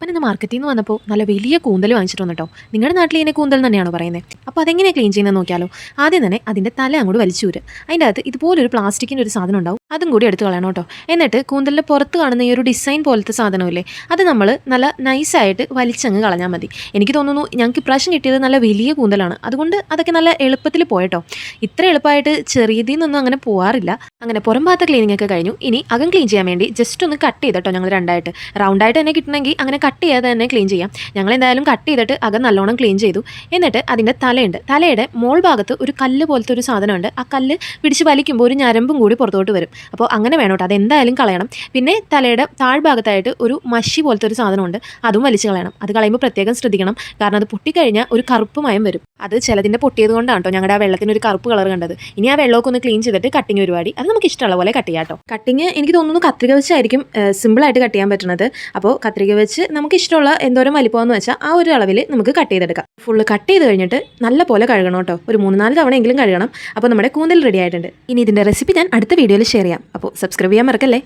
അപ്പൻ ഇന്ന് മാർക്കറ്റിൽ നിന്ന് വന്നപ്പോൾ നല്ല വലിയ കൂന്തൽ വാങ്ങിച്ചിട്ട് വന്നിട്ടോ. നിങ്ങളുടെ നാട്ടിൽ ഇതിനെ കൂന്തൽ തന്നെയാണോ പറയുന്നത് അപ്പോൾ അതെങ്ങനെയാണ് ക്ലീൻ ചെയ്യുന്നത് നോക്കിയാലോ. ആദ്യം തന്നെ അതിന്റെ തല അങ്ങോട്ട് വലിച്ചൂര്. അതിന്റെ അകത്ത് ഇതുപോലൊരു പ്ലാസ്റ്റിക്കിന്റെ ഒരു സാധനം ഉണ്ടാവും. അതും കൂടി എടുത്ത് കളയണം കേട്ടോ. എന്നിട്ട് കൂന്തലിന്റെ പുറത്ത് കാണുന്ന ഈ ഒരു ഡിസൈൻ പോലത്തെ സാധനമില്ലേ അത് നമ്മൾ നല്ല നൈസായിട്ട് വലിച്ചങ്ങ് കളഞ്ഞാൽ മതി. എനിക്ക് തോന്നുന്നു ഞങ്ങൾക്ക് ഇപ്രാവശ്യം കിട്ടിയത് നല്ല വലിയ കൂന്തലാണ്. അതുകൊണ്ട് അതൊക്കെ നല്ല എളുപ്പത്തിൽ പോയട്ടോ. ഇത്ര എളുപ്പമായിട്ട് ചെറിയതിൽ നിന്നൊന്നും അങ്ങനെ പോകാറില്ല അങ്ങനെ പുറം ഭാഗത്തെ ക്ലീനിങ് ഒക്കെ കഴിഞ്ഞു. ഇനി അകം ക്ലീൻ ചെയ്യാൻ വേണ്ടി ജസ്റ്റ് ഒന്ന് കട്ട് ചെയ്തിട്ടോ ഞങ്ങൾ രണ്ടായിട്ട്. റൗണ്ടായിട്ട് തന്നെ കിട്ടണമെങ്കിൽ അങ്ങനെ കട്ട് ചെയ്യാതെ തന്നെ ക്ലീൻ ചെയ്യാം. ഞങ്ങൾ എന്തായാലും കട്ട് ചെയ്തിട്ട് അകം നല്ലോണം ക്ലീൻ ചെയ്തു. എന്നിട്ട് അതിന്റെ തലയുണ്ട്. തലയുടെ മോൾ ഭാഗത്ത് ഒരു കല്ല് പോലത്തെ ഒരു സാധനമുണ്ട്. ആ കല്ല് പിടിച്ച് വലിക്കുമ്പോൾ ഒരു ഞരമ്പും കൂടി പുറത്തോട്ട് വരും. അപ്പോൾ അങ്ങനെ വേണം കേട്ടോ. അതെന്തായാലും കളയണം. പിന്നെ തലയുടെ താഴ്ഭാഗത്തായിട്ട് ഒരു മഷി പോലത്തെ ഒരു സാധനമുണ്ട്. അതും വലിച്ചു കളയണം. അത് കളയുമ്പോൾ പ്രത്യേകം ശ്രദ്ധിക്കണം. കാരണം അത് പൊട്ടിക്കഴിഞ്ഞാൽ ഒരു കറുപ്പ് മയം വരും. അത് ചിലതിന്റെ പൊട്ടിയത് കൊണ്ടാണ് കേട്ടോ ഞങ്ങളുടെ ആ വെള്ളത്തിന് ഒരു കറുപ്പ് കളർ കണ്ടത്. ഇനി ആ വെള്ളമൊക്കെ ഒന്ന് ക്ലീൻ ചെയ്തിട്ട് കട്ടിങ് പരിപാടി. അത് നമുക്ക് ഇഷ്ടമുള്ള പോലെ കട്ട് ചെയ്യാം കേട്ടോ. കട്ടിങ് എനിക്ക് തോന്നുന്നു കത്രിക വെച്ചായിരിക്കും സിമ്പിളായിട്ട് കട്ട് ചെയ്യാൻ പറ്റുന്നത് അപ്പോൾ കത്രിക വെച്ച് നമുക്ക് ഇഷ്ടമുള്ള എന്തോരം വലിപ്പമെന്ന് വെച്ചാൽ ആ ഒരു അളവിൽ നമുക്ക് കട്ട് ചെയ്തെടുക്കാം. ഫുള്ള് കട്ട് ചെയ്ത് കഴിഞ്ഞിട്ട് നല്ല പോലെ കഴുകണം കേട്ടോ. ഒരു മൂന്ന് നാല് തവണയെങ്കിലും കഴുകണം. അപ്പോൾ നമ്മുടെ കൂന്തൽ റെഡി ആയിട്ടുണ്ട്. ഇനി ഇതിന്റെ റെസിപ്പി ഞാൻ അടുത്ത വീഡിയോയിൽ ഷെയർ ചെയ്യാം. അപ്പോൾ സബ്സ്ക്രൈബ് ചെയ്യാൻ മറക്കല്ലേ?